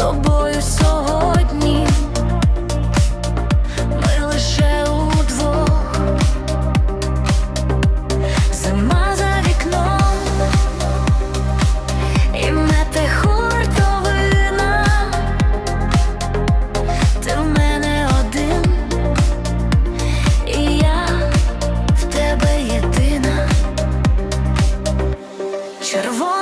тобою сьогодні, ми лише удвох, зима за вікном, і мете хуртовина, ти в мене один, і я в тебе єдина, червоне.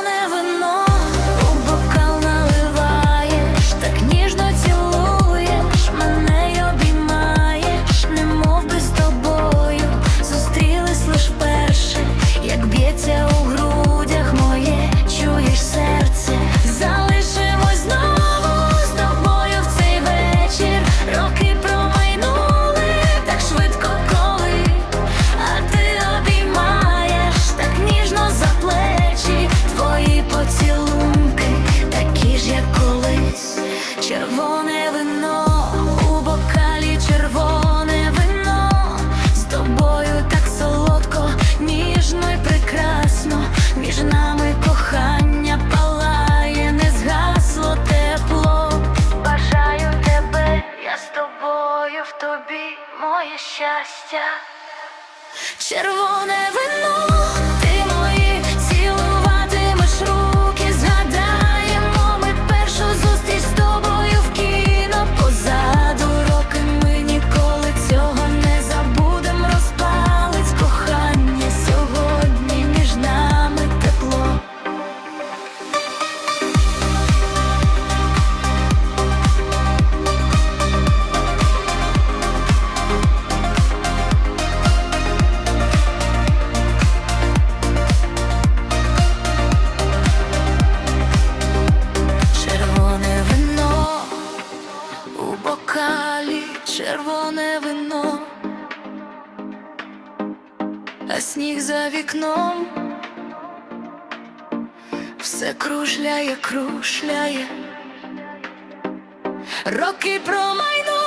червоне вино, у бокалі червоне вино, з тобою так солодко, ніжно й прекрасно, між нами кохання палає, не згасло тепло. Бажаю тебе, я з тобою в тобі, моє щастя, червоне вино. червоне вино, а сніг за вікном все кружляє, кружляє, роки промайно.